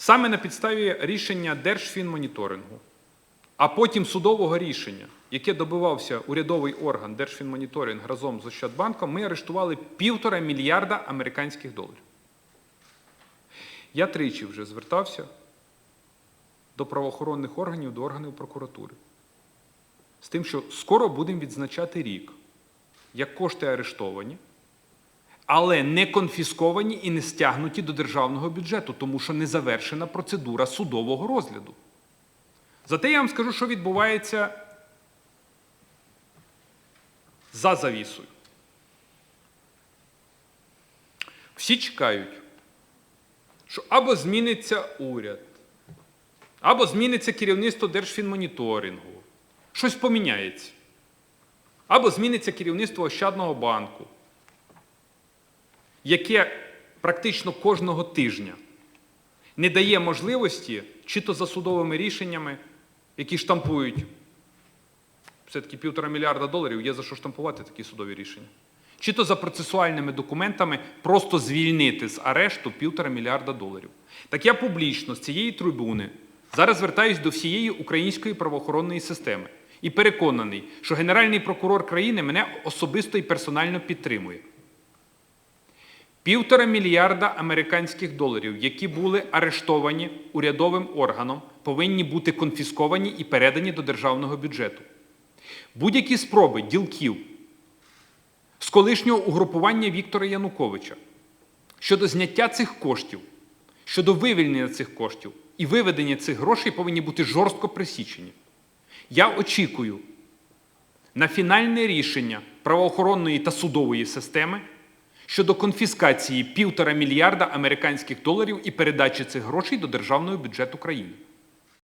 Саме на підставі рішення Держфінмоніторингу, а потім судового рішення, яке добивався урядовий орган Держфінмоніторинг разом з Ощадбанком, ми арештували півтора мільярда американських доларів. Я тричі вже звертався до правоохоронних органів, до органів прокуратури з тим, що скоро будемо відзначати рік, як кошти арештовані, але не конфісковані і не стягнуті до державного бюджету, тому що не завершена процедура судового розгляду. Зате я вам скажу, що відбувається за завісою. Всі чекають, що або зміниться уряд, або зміниться керівництво Держфінмоніторингу, щось поміняється, або зміниться керівництво Ощадного банку, яке практично кожного тижня не дає можливості, чи то за судовими рішеннями, які штампують все-таки півтора мільярда доларів, є за що штампувати такі судові рішення. Чи то за процесуальними документами просто звільнити з арешту півтора мільярда доларів. Так я публічно з цієї трибуни зараз звертаюсь до всієї української правоохоронної системи і переконаний, що Генеральний прокурор країни мене особисто і персонально підтримує. Півтора мільярда американських доларів, які були арештовані урядовим органом, повинні бути конфісковані і передані до державного бюджету. Будь-які спроби ділків з колишнього угрупування Віктора Януковича щодо зняття цих коштів, щодо вивільнення цих коштів і виведення цих грошей повинні бути жорстко пресічені. Я очікую на фінальне рішення правоохоронної та судової системи щодо конфіскації півтора мільярда американських доларів і передачі цих грошей до державного бюджету країни.